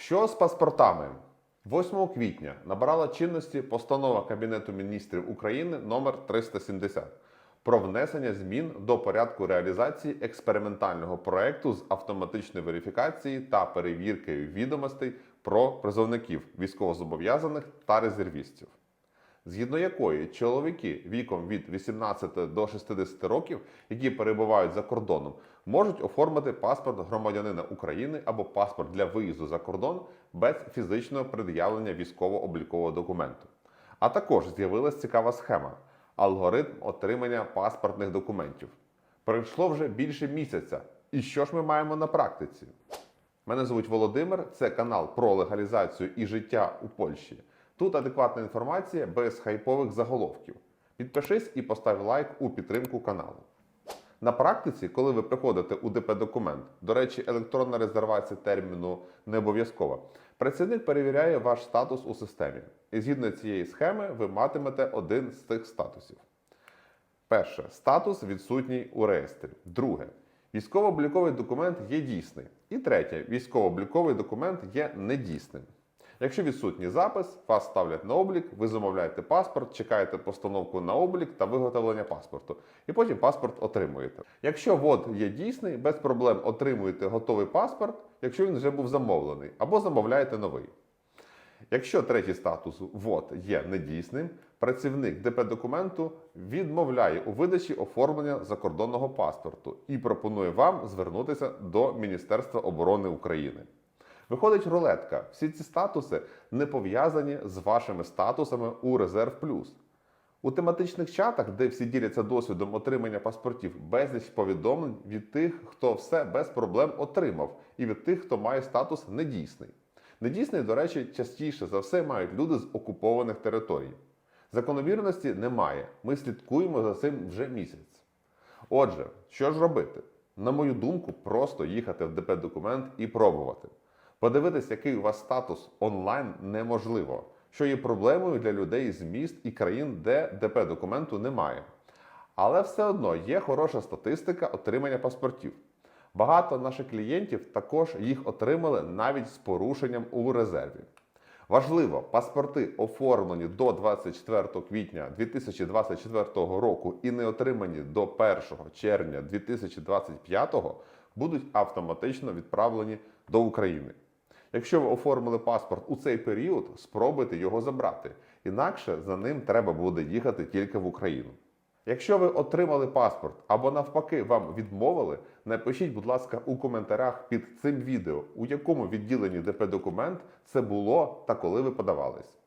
Що з паспортами? 8 квітня набрала чинності постанова Кабінету міністрів України номер 370 про внесення змін до порядку реалізації експериментального проекту з автоматичної верифікації та перевірки відомостей про призовників військовозобов'язаних та резервістів згідно якої чоловіки віком від 18 до 60 років, які перебувають за кордоном, можуть оформити паспорт громадянина України або паспорт для виїзду за кордон без фізичного пред'явлення військово-облікового документу. А також з'явилась цікава схема алгоритм отримання паспортних документів. Пройшло вже більше місяця. І що ж ми маємо на практиці? Мене звуть Володимир, це канал про легалізацію і життя у Польщі. Тут адекватна інформація без хайпових заголовків. Підпишись і постав лайк у підтримку каналу. На практиці, коли ви приходите у ДП документ, до речі, електронна резервація терміну не обов'язкова, працівник перевіряє ваш статус у системі. І згідно цієї схеми ви матимете один з цих статусів. Перше статус відсутній у реєстрі. Друге військово-обліковий документ є дійсний. І третє військово-обліковий документ є недійсним. Якщо відсутній запис, вас ставлять на облік, ви замовляєте паспорт, чекаєте постановку на облік та виготовлення паспорту, і потім паспорт отримуєте. Якщо ВОД є дійсний, без проблем отримуєте готовий паспорт, якщо він вже був замовлений, або замовляєте новий. Якщо третій статус ВОД є недійсним, працівник ДП документу відмовляє у видачі оформлення закордонного паспорту і пропонує вам звернутися до Міністерства оборони України. Виходить рулетка. Всі ці статуси не пов'язані з вашими статусами у Резерв Плюс. У тематичних чатах, де всі діляться досвідом отримання паспортів, безліч повідомлень від тих, хто все без проблем отримав, і від тих, хто має статус недійсний. Недійсний, до речі, частіше за все мають люди з окупованих територій. Закономірності немає. Ми слідкуємо за цим вже місяць. Отже, що ж робити? На мою думку, просто їхати в ДП документ і пробувати. Подивитись, який у вас статус онлайн неможливо, що є проблемою для людей з міст і країн, де ДП документу немає. Але все одно є хороша статистика отримання паспортів. Багато наших клієнтів також їх отримали навіть з порушенням у резерві. Важливо, паспорти, оформлені до 24 квітня 2024 року і не отримані до 1 червня 2025, будуть автоматично відправлені до України. Якщо ви оформили паспорт у цей період, спробуйте його забрати. Інакше за ним треба буде їхати тільки в Україну. Якщо ви отримали паспорт або навпаки вам відмовили, напишіть, будь ласка, у коментарях під цим відео, у якому відділенні ДП документ це було та коли ви подавались.